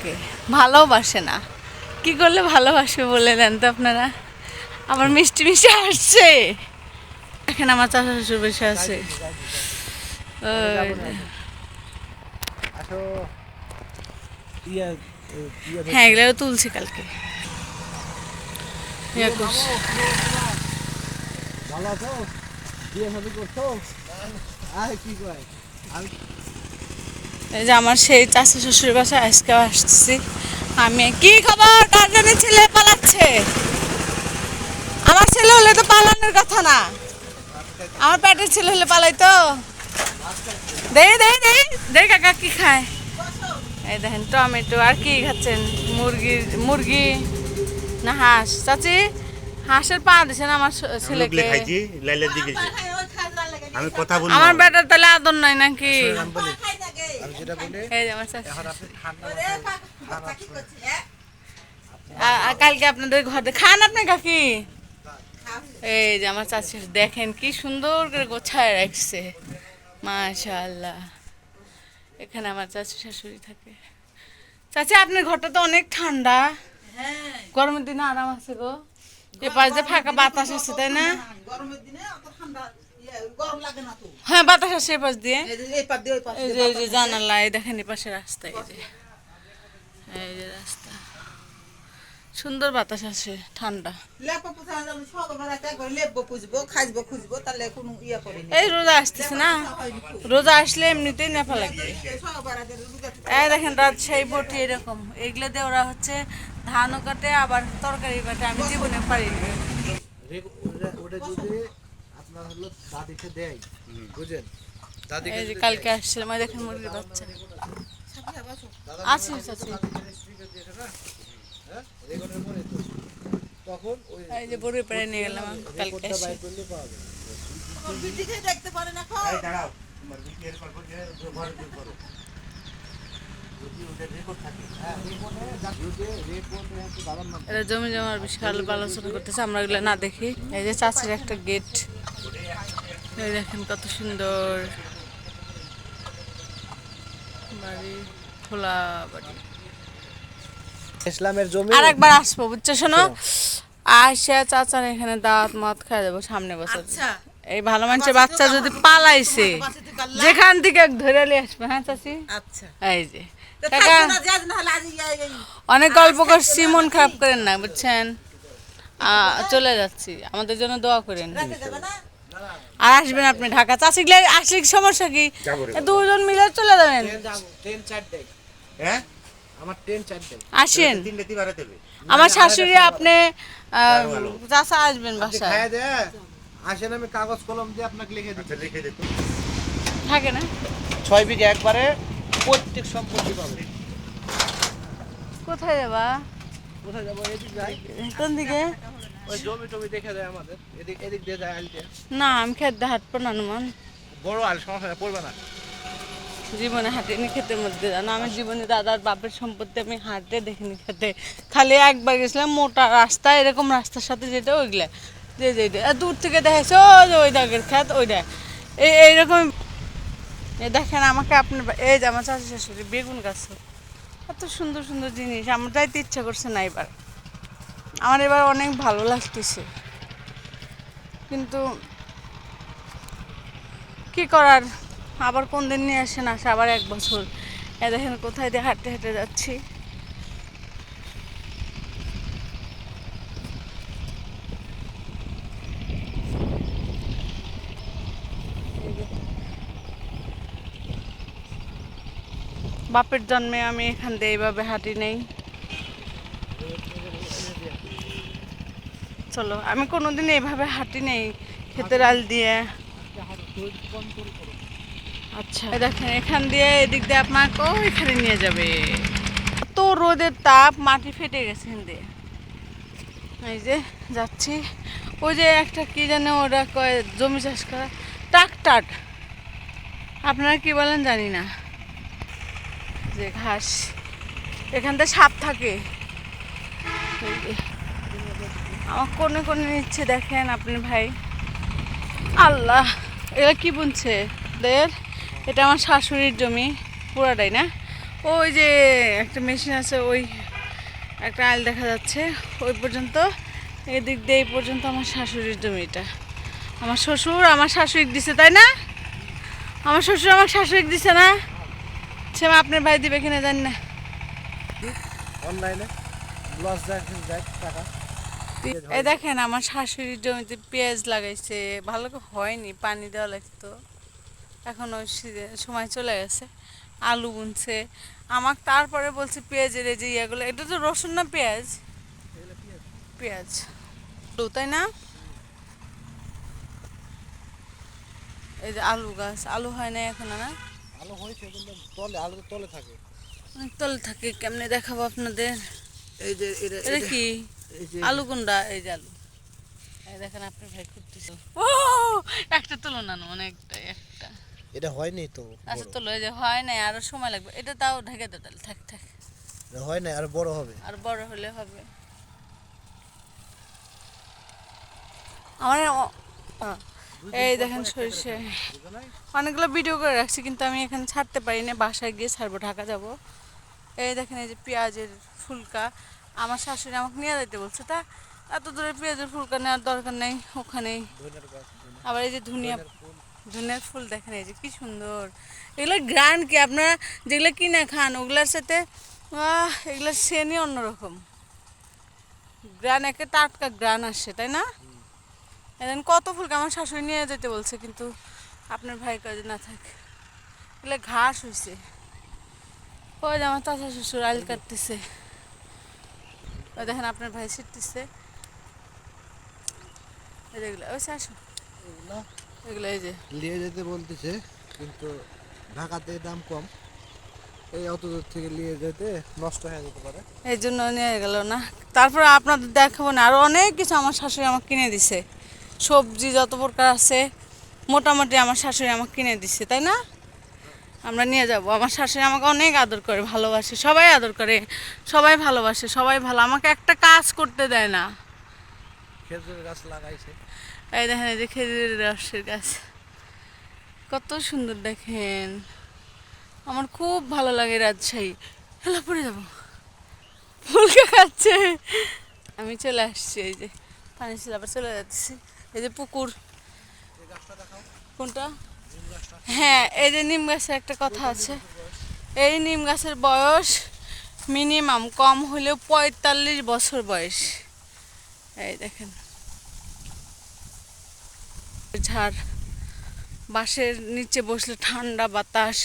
আমাকে ভালোবাসে না। কি করলে ভালোবাসবে বলে দেন তো আপনারা? আমার মিষ্টি মিষ্টি আসছে। এখন আমার চাচা শ্বশুর বসে আছে। হ্যাঁ এগুলো তুলছি কালকে। ভালো আছো? বিয়ে করছ? আয়, কি কয়? এই যে আমার সেই চাচা শ্বশুর বাসায় আজকে আসছি আমি কি খবর? কার ছেলে পালাচ্ছে? আমার ছেলে হলে তো পালানোর কথা না। আমার পেটের ছেলে হলে পালাই তো। দে দে দে দে কাকা কি খায়? এই দেখেন টমেটো আর কি খাচ্ছেন? মুরগি মুরগি না হাঁস? চাচি হাঁসের পা দিছেন আমার ছেলেকে? আমি কথা বলব আমার বেটার তাহলে আদর নাই নাকি? আমি যেটা বলি এই যে আমার চাচি এখন আপনি ঠান্ডা আ- আ- কালকে আপনাদের ঘরে খান আপনি কাকি? এই যে আমার চাচি দেখেন কি সুন্দর করে গোছায় রাখছে। মাশাআল্লাহ। এখানে আমার চাচি শাশুড়ি থাকে। চাচি আপনার ঘরটা তো অনেক ঠান্ডা। গরমের দিনে আরাম আছে গো। এ পাশ দিয়ে ফাঁকা বাতাস আছে তাই না? হ্যাঁ বাতাস আসে এ পাশ দিয়ে এই যে যে জানালা এই দেখেন এই পাশে রাস্তা এই যে। এই যে রাস্তা। সুন্দর বাতাস আসে ঠান্ডা। ইয়ে এই রোজা আসতেছে না? রোজা আসলে এমনিতেই নেফা লাগবে এই দেখেন রাজশাহী বটি এরকম। এগুলো দিয়ে ওরা হচ্ছে ধানও কাটে আবার তরকারি কাটে আমি জীবনে পারিনি। রেগ- ওটা- ওটা যদি আপনার হলো দাদিকে দেয় বুঝেন এই যে কালকে আসছিলাম ওই দেখেন মুরগির বাচ্চা আছে আছে স্পিকার দিয়েছে না হ্যাঁ? পরে এই যে বড়ি পেড়ে নিয়ে গেলাম কালকে দেখতে পারে না দাঁড়াও এটা জমি জমার বিশাল আলোচনা করতেছে আমরা এগুলো না দেখি। এই যে চাচির একটা গেট। এই দেখেন কত সুন্দর। বাড়ি খোলা বাড়ি। ইসলামের জমি আর একবার আসব বুঝছ শোনো? আসে চাচার এখানে দাঁত মত খাই দেবো সামনে বসে আচ্ছা। এই ভালো মানুষের বাচ্চা যদি পালাইছে যেখান থেকে ধরে নিয়ে আসবে হ্যাঁ চাচি? আচ্ছা। এই যে। কাকা অনেক গল্প করছি মন খারাপ করেন না বুঝছেন? আহ, চলে যাচ্ছি আমাদের জন্য দোয়া করেন। আর আসবেন আপনি ঢাকা। চাষি গেলে আসলে সমস্যা কি? দুজন মিলে চলে যাবেন। হ্যাঁ? আসেন। আমার শাশুড়ি আপনি চাচা আসবেন বাসায়। আসেন আমি কাগজ কলম দিয়ে আপনাকে লিখে দিচ্ছি। আচ্ছা থাকে না? ছয় বিঘা একবারে প্রত্যেক সম্পত্তি পাবে। কোথায় যাবা? কোথায় যাব? এদিক যাই। কোন দিকে? ওই জমি টমি দেখে দেয় আমাদের। এদিক এদিক দিয়ে যায় আলতে না আমি খেতে হাঁটবো না অনুমান। বড় আল সমস্যা পড়বে না। জীবনে হাঁটিনি খেতের মধ্যে জানো? আমি জীবনে দাদার বাপের সম্পত্তি আমি হাঁটতে দেখিনি খেতে। খালি একবার গেছিলাম মোটা রাস্তা এরকম রাস্তার সাথে যেটা ওইগুলা যে যে দূর থেকে দেখাইছে ওই দাগের খেত ওই দেখ। এই এইরকম এই দেখেন আমাকে আপনার এই যে আমার চাষি শাশুড়ি, বেগুন গাছ। এত সুন্দর সুন্দর জিনিস, আমার যাইতে ইচ্ছা করছে না এবার। আমার এবার অনেক ভালো লাগতেছে। কিন্তু কি করার? আবার কোন দিন নিয়ে আসেন আসে আবার এক বছর। এ দেখেন কোথায় দিয়ে হাঁটতে হাঁটতে যাচ্ছি এই যে। বাপের জন্মে আমি এখান দিয়ে এইভাবে হাঁটি নেই। চলো, আমি কোনোদিন এইভাবে হাঁটি নেই, ক্ষেতের আল দিয়ে। আচ্ছা দেখেন, এখান দিয়ে এদিক দিয়ে আপনাকে ওইখানে নিয়ে যাবে। এত রোদের তাপ, মাটি ফেটে গেছে এখান দিয়ে। এই যে, যাচ্ছি। ওই যে একটা কি জানে ওরা কয়, জমি চাষ করা, ট্রাক্টার। আপনারা কি বলেন জানি না। যে ঘাস। এখান থেকে সাপ থাকে। আমার কোনে কোনে নিচ্ছে দেখেন আপনি ভাই। আল্লাহ, এরা কি বুনছে? দের, এটা আমার শাশুড়ির জমি, পুরাটাই না? ওই যে একটা মেশিন আছে, ওই একটা আইল দেখা যাচ্ছে, ওই পর্যন্ত। এদিক দিয়ে এই পর্যন্ত আমার শাশুড়ির জমিটা। আমার শ্বশুর আমার শাশুড়ি দিছে, তাই না? আমার শ্বশুর আমার শাশুড়ি দিছে না? সে আপনার ভাই দিবে কিনা জানি না। অনলাইনে লস যায় টাকা। এই দেখেন আমার শাশুড়ির জমিতে পেঁয়াজ লাগাইছে ভালো করে হয়নি পানি দেওয়া লাগতো। এখন ওই সময় চলে গেছে আলু বুনছে। আমাকে তারপরে বলছে পেঁয়াজের এই যে ইয়েগুলো এটা তো রসুন না পেঁয়াজ? পেঁয়াজ। আলু তাই না? এই যে আলু গাছ আলু হয় না এখন না? আলো হয়েছে কিন্তু তলে আলো তলে থাকে। অনেক তলে থাকে কেমনে দেখাবো আপনাদের? এই যে এটা কি? এই যে আলু কোনটা এই যে আলু। দেখেন আপনি ভাই করতেছে ও একটা তুলনা না অনেকটা একটা। এটা হয়নি তো। আচ্ছা তো লয়ে যে হয় নাই আরও সময় লাগবে। এটা তাও ঢেকে দে তাহলে থাক থাক। হয় না আর বড় হবে। আর বড় হলে হবে। আমার এই দেখেন সরিষে। অনেকগুলো ভিডিও করে রাখছি, কিন্তু আমি এখানে ছাড়তে পারি না, বাসায় গিয়ে ছাড়বো, ঢাকা যাব। এই দেখেন এই যে পেঁয়াজের ফুলকা, আমার শাশুড়ি আমাকে নিয়ে যেতে বলছে, তা এত দূরে পেঁয়াজের ফুলকা নেওয়ার দরকার নেই, ওখানেই। আবার এই যে ধুনিয়া ধনের ফুল দেখেন, এই যে কি সুন্দর। এগুলো গ্রান কি? আপনারা যেগুলো কিনে খান, ওগুলোর সাথে এগুলোর সেনই অন্যরকম। গ্রান, একে টাটকা গ্রান আসে, তাই না? এখন কত ফুলকে আমার শাশুড়ি নিয়ে যেতে বলছে কিন্তু আপনার ভাই কাজে না থাকে। এগুলো ঘাস হয়েছে ওই যে আমার চাচা শ্বশুর আইল কাটতেছে। ওই দেখেন আপনার ভাই ছিটতেছে। এগুলো ওই শাশু এগুলো? এগুলো এই যে। নিয়ে যেতে বলতেছে কিন্তু ঢাকাতে দাম কম। এই অত দূর থেকে নিয়ে যেতে নষ্ট হয়ে যেতে পারে। এই জন্য নিয়ে গেল না। তারপরে আপনাদের দেখাবো না আরও অনেক কিছু আমার শাশুড়ি আমাকে কিনে দিছে। সবজি যত প্রকার আছে মোটামুটি আমার শাশুড়ি আমাকে কিনে দিছে তাই না? আমরা নিয়ে যাব। আমার শাশুড়ি আমাকে অনেক আদর করে ভালোবাসে। সবাই আদর করে সবাই ভালোবাসে সবাই ভালো। আমাকে একটা কাজ করতে দেয় না। খেজুরের গাছ লাগাইছে। এই দেখেন এই যে খেজুরের রসের গাছ। কত সুন্দর দেখেন। আমার খুব ভালো লাগে রাজশাহী। হেলা পড়ে যাব। ফুলকে খাচ্ছে। আমি চলে আসছি এই যে পানি ছিল আবার চলে যাচ্ছি। এই যে পুকুর। কোনটা? হ্যাঁ এই যে নিম গাছের একটা কথা আছে। এই নিম গাছের বয়স মিনিমাম কম হলেও পঁয়তাল্লিশ বছর বয়স। এই দেখেন। ঝাড়। বাঁশের নিচে বসলে ঠান্ডা বাতাস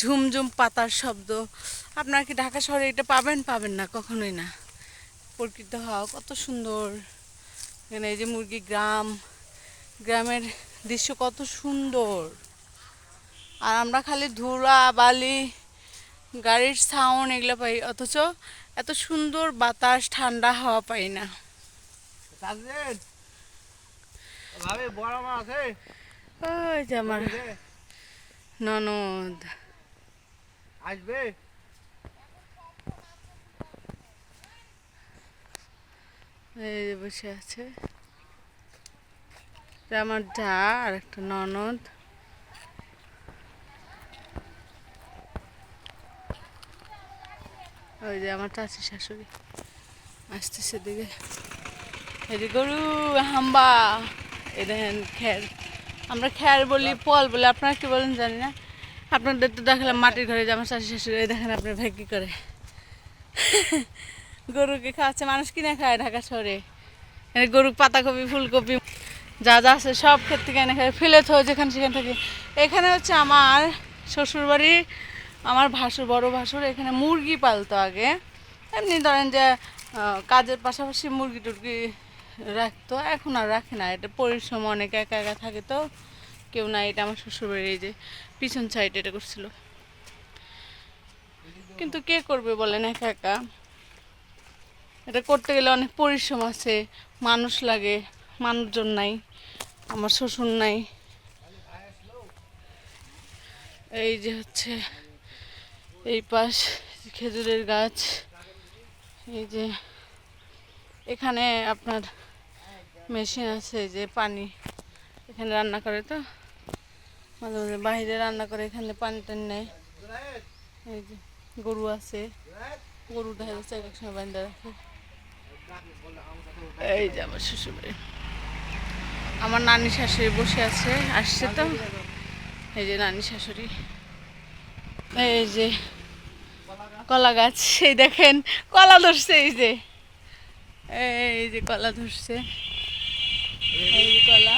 ঝুমঝুম পাতার শব্দ। আপনারা কি ঢাকা শহরে এটা পাবেন? পাবেন না কখনোই না। প্রকৃত হাওয়া কত সুন্দর। এখানে এই যে মুরগি গ্রাম গ্রামের দৃশ্য কত সুন্দর। আর আমরা খালি ধুলা বালি গাড়ির সাউন্ড এগুলো পাই অথচ এত সুন্দর বাতাস ঠান্ডা হাওয়া পাই না। ওই যে আমার ননদ। আসবে? এই বসে আছে। আমার যা আর একটা ননদ। ওই যে আমার চাচি শাশুড়ি। আসতেছে দিকে এই যে গরু হাম্বা। এই দেখেন খ্যার আমরা খ্যার বলি পল বলি আপনারা কি বলেন জানি না। আপনাদের তো দেখালাম মাটির ঘরে যে আমার চাচি শাশুড়ি এই দেখেন আপনার ভাই কি করে। গরুকে খাওয়াচ্ছে, মানুষ কিনে খায় ঢাকা শহরে। গরু, পাতাকপি, ফুলকপি, যা যা আছে সব ক্ষেত থেকে এনে খায়, ফেলে থো যেখানে সেখানে থাকে। এখানে হচ্ছে আমার শ্বশুরবাড়ি, আমার ভাসুর, বড় ভাসুর, এখানে মুরগি পালতো আগে। এমনি ধরেন যে কাজের পাশাপাশি মুরগি টুরগি রাখতো, এখন আর রাখে না। এটা পরিশ্রম, অনেক একা একা থাকে তো, কেউ না এটা আমার শ্বশুরবাড়ি এই যে পিছন সাইড এটা করছিল। কিন্তু কে করবে বলেন একা একা? এটা করতে গেলে অনেক পরিশ্রম আছে। মানুষ লাগে, মানুষজন নাই, আমার শ্বশুর নাই। এই যে হচ্ছে, এই পাশ খেজুরের গাছ, এই যে এখানে আপনার মেশিন আছে যে পানি এখানে রান্না করে তো? মাঝে মাঝে বাইরে রান্না করে, এখানে পানি টানি নেয়। এই যে গরু আছে, গরু দেখা যাচ্ছে এক এক সময় বান্ধা রাখে। এই যে আমার শ্বশুর বাড়ি আমার নানি শাশুড়ি বসে আছে আসছে তো। এই যে নানি শাশুড়ি। এই যে কলা গাছ এই দেখেন কলা ধরছে এই যে। এই যে কলা ধরছে। এই যে কলা।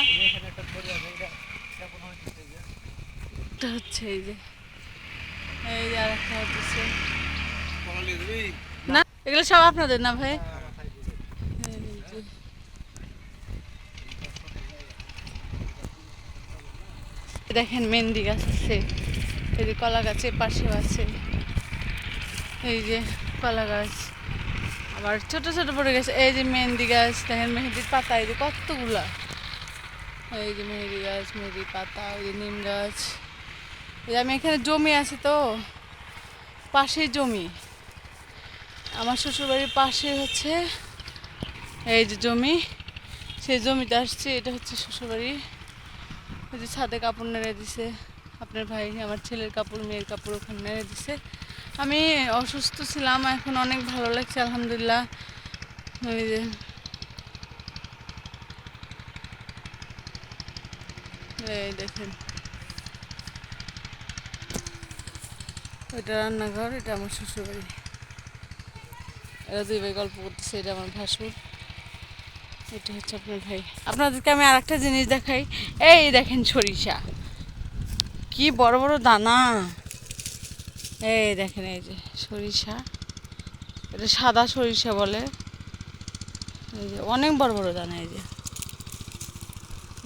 এটা হচ্ছে এই যে। এই যে আর একটা হচ্ছে না এগুলো সব আপনাদের না ভাই এই যে। দেখেন মেহেন্দি গাছ আছে এই যে কলা গাছের পাশেও আছে। এই যে কলা গাছ, আবার ছোট ছোট পড়ে গেছে। এই যে মেহেন্দি গাছ, দেখেন মেহেন্দির পাতা, এই যে কতগুলা। এই যে মেহেন্দি গাছ মেহেন্দির পাতা ওই যে নিম গাছ। এই আমি এখানে জমি আছে তো পাশেই জমি। আমার শ্বশুরবাড়ির পাশে হচ্ছে এই যে জমি, সেই জমিতে আসছে, এটা হচ্ছে শ্বশুরবাড়ি। ওই যে ছাদে কাপড় নেড়ে দিছে। আপনার ভাই, আমার ছেলের কাপড়, মেয়ের কাপড় ওখানে নেড়ে দিছে। আমি অসুস্থ ছিলাম, এখন অনেক ভালো লাগছে, আলহামদুলিল্লাহ। ওই যে। এই দেখেন। ওইটা রান্নাঘর, এটা আমার শ্বশুরবাড়ি। এরা দুই ভাই গল্প করতেছে, এটা আমার ভাসুর। এটা হচ্ছে আপনার ভাই। আপনাদেরকে আমি আর একটা জিনিস দেখাই। এই দেখেন সরিষা। কি বড় বড় দানা। এই দেখেন, এই যে সরিষা। এটা সাদা সরিষা বলে। এই যে অনেক বড় বড় দানা এই যে।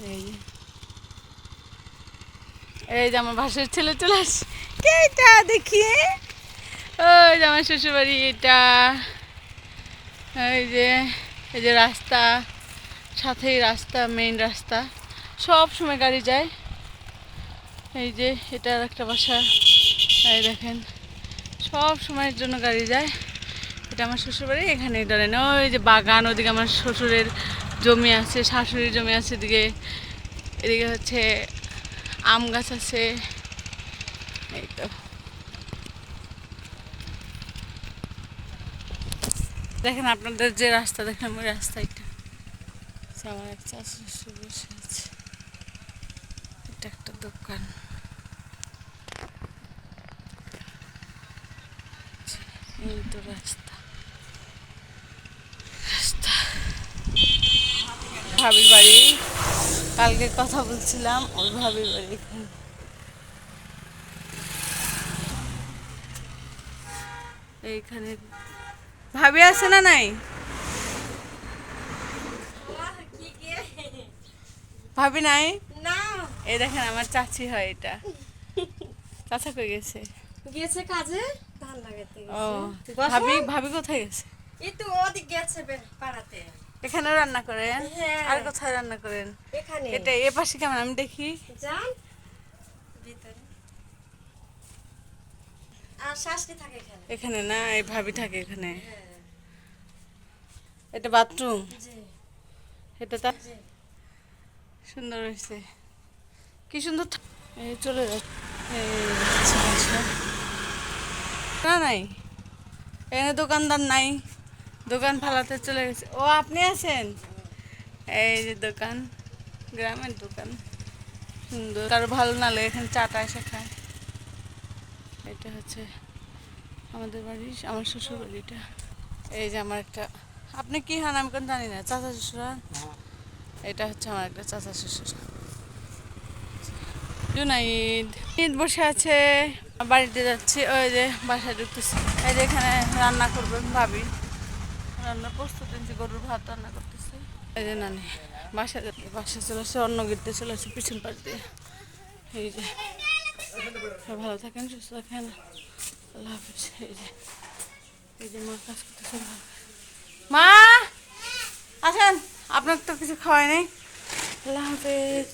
এই যে। এই যে আমার ভাসুর ছেলে চলে আসছে। কে এটা দেখি? ওই যে আমার শ্বশুরবাড়ি এটা। এই যে এই যে রাস্তা। সাথেই রাস্তা মেইন রাস্তা। সব সময় গাড়ি যায়। এই যে এটা একটা বাসা। এই দেখেন সব সময়ের জন্য গাড়ি যায়। এটা আমার শ্বশুরবাড়ি এখানেই ধরেন ওই যে বাগান ওদিকে আমার শ্বশুরের জমি আছে শাশুড়ির জমি আছে এদিকে এদিকে হচ্ছে আম গাছ আছে। এই তো। দেখেন আপনাদের যে রাস্তা দেখেন ওই আচ্ছা, আমার এক চাষি বসে এটা একটা দোকান। এই তো রাস্তা। রাস্তা। ভাবির বাড়ি। কালকে কথা বলছিলাম ওই ভাবির বাড়ি এইখানে। ভাবি আছে না নাই? ভাবি নাই? না। এই দেখেন আমার চাচি হয় এটা। চাচা কই গেছে? গেছে কাজে ধান লাগাতে ও ভাবি ভাবি কোথায় গেছে? এই তো ওদিক গেছে পাড়াতে। এখানেও রান্না করেন? হ্যাঁ। আর কোথায় রান্না করেন? এখানে। এটা এ পাশে কেমন? আমি দেখি। যান। ভিতরে। আর শাশুড়ি থাকে এখানে? এখানে না এই ভাবি থাকে এখানে। হ্যাঁ। এটা বাথরুম? জি। এটা জি। সুন্দর হয়েছে। কি সুন্দর চলে না, নাই। এখানে দোকানদার নাই। দোকান ফালাতে চলে গেছে। ও, আপনি আছেন? এই যে দোকান, গ্রামের দোকান। সুন্দর। কারও ভালো না লাগে, এখানে চাটা এসে খায়। এটা হচ্ছে আমাদের বাড়ি, আমার শ্বশুর বাড়িটা এই যে আমার একটা আপনি কি হন আমি কোন জানি না। চাচা শ্বশুর হন? এটা হচ্ছে আমার একটা চাচা শ্বশুর। জুনাইদ। ঈদ বসে আছে, বাড়িতে যাচ্ছি, ওই যে বাসায় ঢুকতেছি। এই যে এখানে রান্না করবেন ভাবি। রান্না প্রস্তুত নিচ্ছি গরুর ভাত রান্না করতেছি। এই যে নানি বাসা বাসা চলে আসছে, অন্য গিরতে চলে আসছে, পিছন পাশ দিয়ে। এই যে ভালো থাকেন, সুস্থ থাকেন। আল্লাহ হাফিজ, এই যে এই যে মা কাজ করতেছে মা, আসেন। আপনার তো কিছু খাওয়াই নাই। আল্লাহ হাফিজ।